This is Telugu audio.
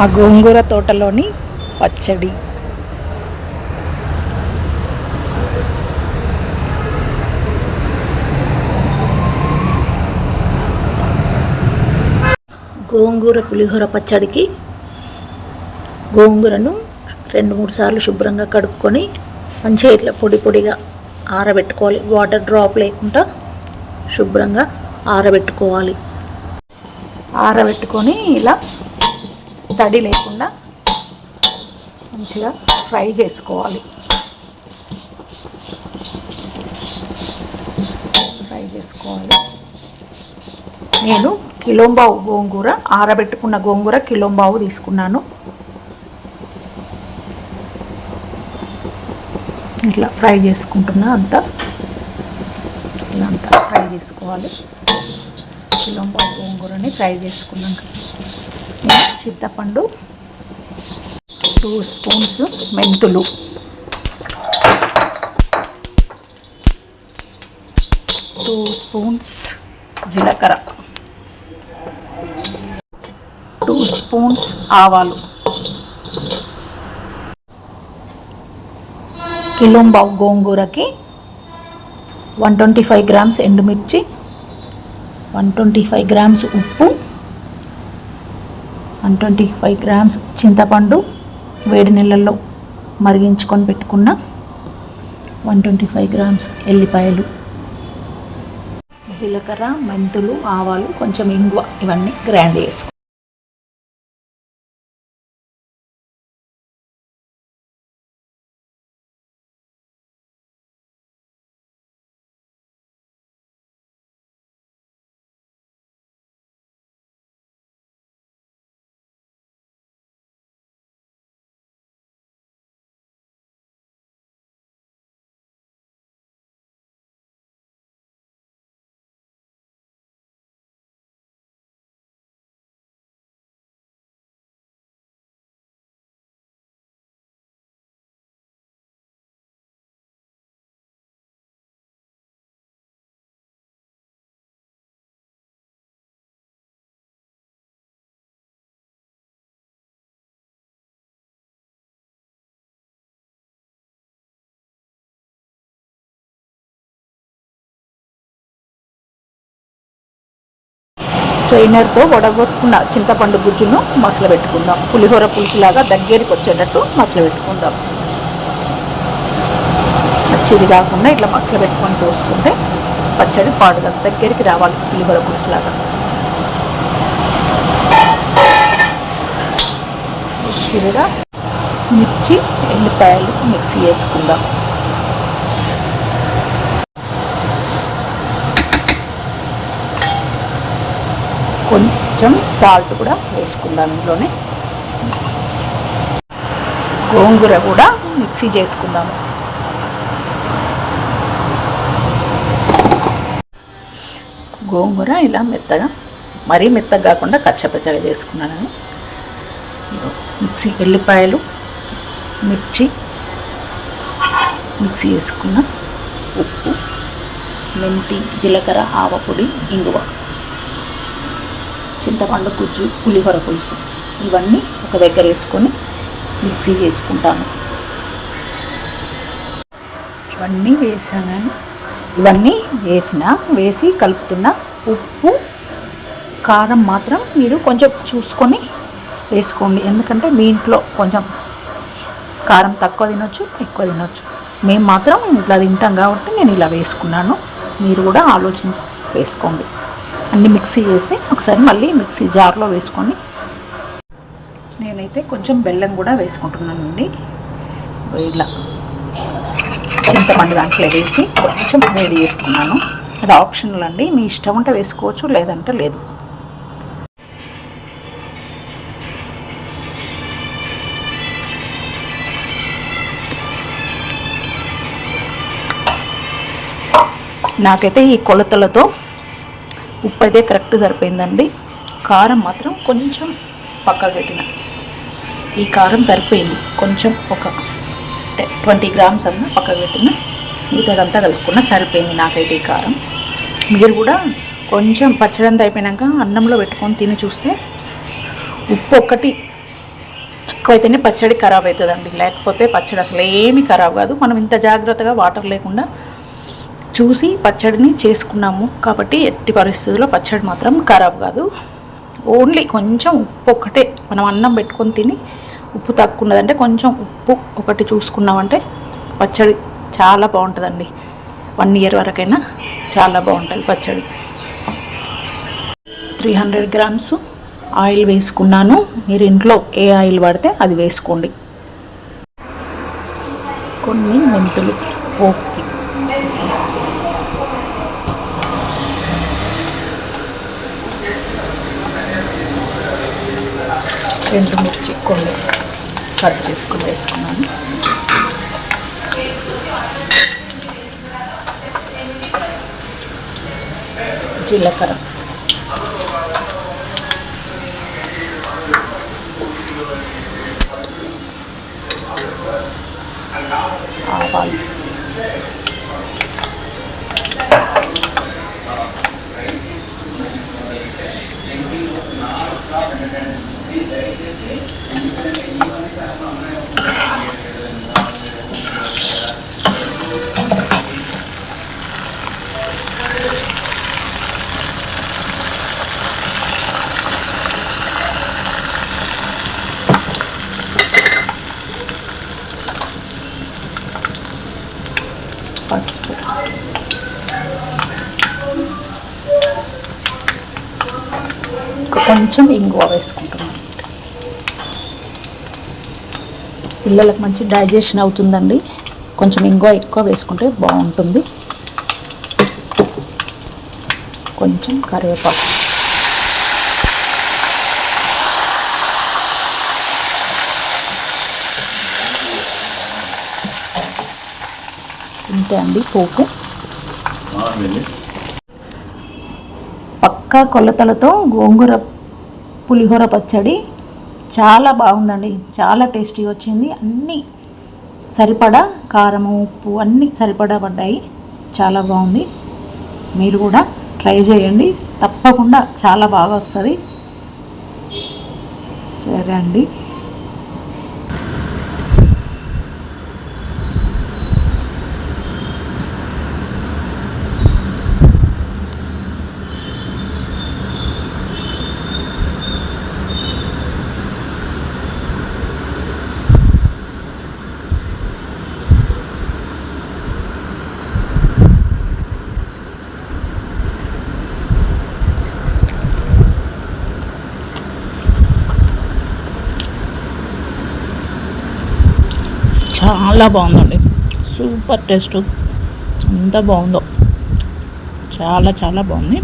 ఆ గోంగూర తోటలోని పచ్చడి. గోంగూర పులిహోర పచ్చడికి గోంగూరను రెండు మూడు సార్లు శుభ్రంగా కడుక్కొని మంచిగా ఇట్లా పొడి పొడిగా ఆరబెట్టుకోవాలి. వాటర్ డ్రాప్ లేకుండా శుభ్రంగా ఆరబెట్టుకోవాలి. ఆరబెట్టుకొని ఇలా తడి లేకుండా మంచిగా ఫ్రై చేసుకోవాలి. ఫ్రై చేసుకోవాలి. నేను కిలోంబావు గోంగూర ఆరబెట్టుకున్న గోంగూర కిలోంబావు తీసుకున్నాను. ఇట్లా ఫ్రై చేసుకుంటున్నా అంతా. ఇలా అంతా ఫ్రై చేసుకోవాలి. కిలోంబావు గోంగూరని ఫ్రై చేసుకున్నాక. చింతపండు టూ స్పూన్స్ మెంతులు. టూ స్పూన్స్ జీలకర్ర. టూ స్పూన్స్ ఆవాలు. కిలోంబావు గోంగూరకి వన్ ట్వంటీ ఫైవ్ గ్రామ్స్ ఎండుమిర్చి వన్ ట్వంటీ ఫైవ్ గ్రామ్స్ ఉప్పు వన్ ట్వంటీ ఫైవ్ గ్రామ్స్ చింతపండు వేడి నీళ్ళల్లో మరిగించుకొని పెట్టుకున్న వన్ ట్వంటీ ఫైవ్ గ్రామ్స్ ఎల్లిపాయలు జీలకర్ర మెంతులు ఆవాలు కొంచెం ఇంగువ ఇవన్నీ గ్రైండ్ చేసుకో స్ట్రైనర్తో వడగోసుకున్న చింతపండు గుజ్జును మసలు పెట్టుకుందాం పులిహోర పులుసులాగా దగ్గరికి వచ్చేటట్టు మసలు పెట్టుకుందాం పచ్చిది కాకుండా ఇట్లా మసలు పెట్టుకొని పోసుకుంటే పచ్చడి పాడుగా దగ్గరికి రావాలి పులిహోర పులుసులాగా. చిరుగా మిర్చి ఎల్లిపాయలు మిక్సీ వేసుకుందాం. కొంచెం సాల్ట్ కూడా వేసుకుందాం ఇందులోనే. గోంగూర కూడా మిక్సీ చేసుకుందాము. గోంగూర ఇలా మెత్తగా మరీ మెత్తగా కాకుండా కచ్చపచ్చగా చేసుకున్నాను మిక్సీ ఎల్లిపాయలు మిర్చి మిక్సీ వేసుకున్న ఉప్పు మెంతి జీలకర్ర ఆవపొడి ఇంగువ. చింతపండు గుజ్జు పులిహోర పులుసు. ఇవన్నీ ఒక దగ్గర వేసుకొని మిక్సీ చేసుకుంటాను. ఇవన్నీ వేసాను ఇవన్నీ వేసిన వేసి కలుపుతున్న ఉప్పు కారం మాత్రం మీరు కొంచెం చూసుకొని వేసుకోండి. ఎందుకంటే మీ ఇంట్లో కొంచెం కారం తక్కువ తినొచ్చు ఎక్కువ తినొచ్చు. మేము మాత్రం ఇట్లా తింటాం కాబట్టి నేను ఇలా వేసుకున్నాను. మీరు కూడా ఆలోచించి వేసుకోండి. అన్ని మిక్సీ చేసి ఒకసారి మళ్ళీ మిక్సీ జార్లో వేసుకొని నేనైతే కొంచెం బెల్లం కూడా వేసుకుంటున్నానండి. ఇలా చింతపండు దాంట్లో వేసి కొంచెం వేడి చేసుకున్నాను అది ఆప్షనల్ అండి. మీ ఇష్టం ఉంటే వేసుకోవచ్చు లేదంటే లేదు. నాకైతే ఈ కొలతలతో ఉప్పు అయితే కరెక్ట్ సరిపోయిందండి. కారం మాత్రం కొంచెం పక్కకు పెట్టిన. ఈ కారం సరిపోయింది. కొంచెం ఒక ట్వంటీ గ్రామ్స్ అన్న పక్కకు పెట్టిన. మిగతాదంతా కలుపుకున్న సరిపోయింది నాకైతే ఈ కారం. మీరు కూడా కొంచెం పచ్చడంతా అయిపోయినాక అన్నంలో పెట్టుకొని తిని చూస్తే ఉప్పు ఒక్కటి ఎక్కువైతేనే పచ్చడి ఖరాబ్ అవుతుందండి. లేకపోతే పచ్చడి అసలు ఏమీ ఖరాబ్ కాదు. మనం ఇంత జాగ్రత్తగా వాటర్ లేకుండా చూసి పచ్చడిని చేసుకున్నాము. కాబట్టి ఎట్టి పరిస్థితుల్లో పచ్చడి మాత్రం ఖరాబ్ కాదు. ఓన్లీ కొంచెం ఉప్పు ఒకటే మనం అన్నం పెట్టుకొని తిని ఉప్పు తక్కువ ఉన్నదంటే కొంచెం ఉప్పు ఒకటి చూసుకున్నామంటే పచ్చడి చాలా బాగుంటుందండి. వన్ ఇయర్ వరకైనా చాలా బాగుంటుంది పచ్చడి. త్రీ హండ్రెడ్ గ్రామ్స్ ఆయిల్ వేసుకున్నాను. మీరు ఇంట్లో ఏ ఆయిల్ పడితే అది వేసుకోండి. కొన్ని మెంతులు ఓకే రెండు మిర్చి కొన్ని కట్ చేసుకుని వేసుకున్నాను. జీలకర్ర. ఆవాలు. పసుపు. కొంచెం ఇంగువ వేసుకుంటున్నాం. పిల్లలకు మంచి డైజెషన్ అవుతుందండి. కొంచెం ఇంగువ ఎక్కువ వేసుకుంటే బాగుంటుంది. కొంచెం కరివేపాకు. అంతే అండి పోపు. పక్కా కొలతలతో గోంగూర పులిహోర పచ్చడి చాలా బాగుందండి చాలా టేస్టీ వచ్చింది. అన్నీ సరిపడా కారము ఉప్పు అన్నీ సరిపడా పడ్డాయి. చాలా బాగుంది. మీరు కూడా ట్రై చేయండి. తప్పకుండా చాలా బాగా వస్తుంది. సరే అండి. చాలా బాగుందండి. Super taste. ఎంత బాగుందో. చాలా చాలా బాగుంది.